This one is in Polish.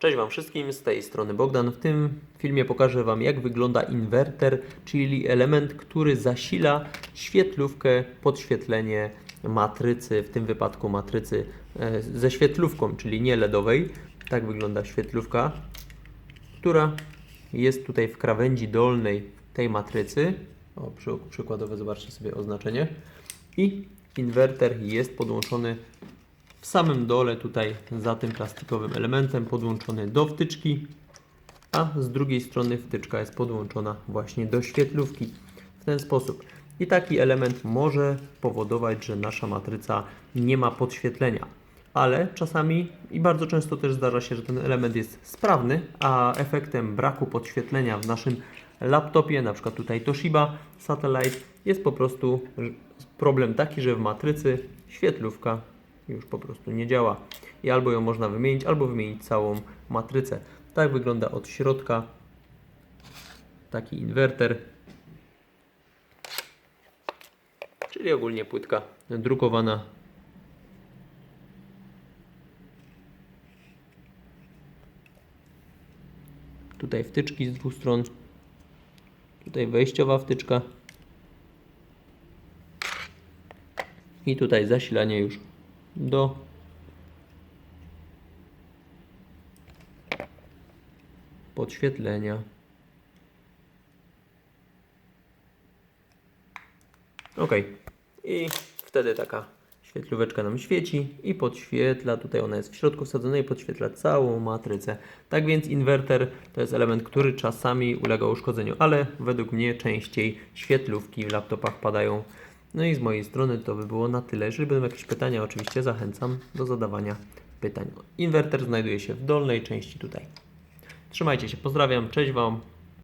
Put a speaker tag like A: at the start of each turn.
A: Cześć Wam wszystkim, z tej strony Bogdan. W tym filmie pokażę Wam jak wygląda inwerter, czyli element, który zasila świetlówkę, podświetlenie matrycy, w tym wypadku matrycy e, ze świetlówką, czyli nie LEDowej. Tak wygląda świetlówka, która jest tutaj w krawędzi dolnej tej matrycy. O, przy, przykładowe zobaczcie sobie oznaczenie. I inwerter jest podłączony w samym dole tutaj za tym plastikowym elementem podłączony do wtyczki, a z drugiej strony wtyczka jest podłączona właśnie do świetlówki w ten sposób. I taki element może powodować, że nasza matryca nie ma podświetlenia. Ale czasami i bardzo często też zdarza się, że ten element jest sprawny, a efektem braku podświetlenia w naszym laptopie, na przykład tutaj Toshiba Satellite, jest po prostu problem taki, że w matrycy świetlówka już po prostu nie działa. I albo ją można wymienić, albo wymienić całą matrycę. Tak wygląda od środka taki inwerter. Czyli ogólnie płytka drukowana. Tutaj wtyczki z dwóch stron. Tutaj wejściowa wtyczka. I tutaj zasilanie już do podświetlenia. Ok. I wtedy taka świetlóweczka nam świeci i podświetla. Tutaj ona jest w środku wsadzona i podświetla całą matrycę. Tak więc inwerter to jest element, który czasami ulega uszkodzeniu, ale według mnie częściej świetlówki w laptopach padają. No i z mojej strony to by było na tyle. Jeżeli będą jakieś pytania, oczywiście zachęcam do zadawania pytań. Inwerter znajduje się w dolnej części tutaj. Trzymajcie się, pozdrawiam, cześć Wam.